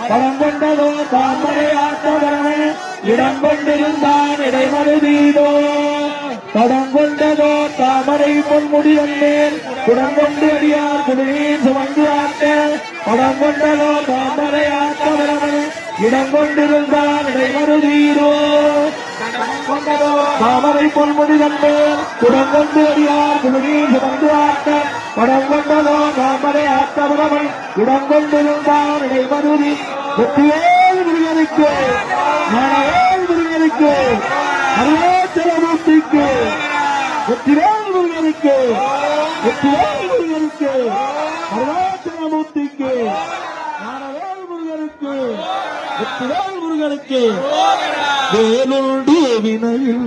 படம் கொண்டதோ தாமரை ஆட்டவரமே இடம் கொண்டிருந்தான் இடைமறு இடைமருதீதோ படம் கொண்டதோ தாமரை பொன்முடியன்னேன் குடம் கொண்டு அடியார் குடிநீர் சுமந்து ஆட்ட படம் கொண்டதோ தாமரை ஆட்டவரமே இடம் கொண்டிருந்தான் இடைமறு இடைமருதீரோ தாமரை பொன்முடி தந்தேன் குடம் கொண்டு அடியார் குடிநீர் சுமந்து ஆட்ட படம் கொண்டதோ இடம் கொண்டிருந்தான் இடைமருதி. வெற்றிவேல் முருகனுக்கு ஞானவேல் முருகனுக்கு அருணாச்சலமூர்த்திக்கு வெற்றியோடு முருகனுக்கு வெற்றியோடு முருகனுக்கு அருணாச்சலமூர்த்திக்கு ஞானவேல் முருகனுக்கு வெற்றிவேல் முருகனுக்கு. வேலுடைய வினையில்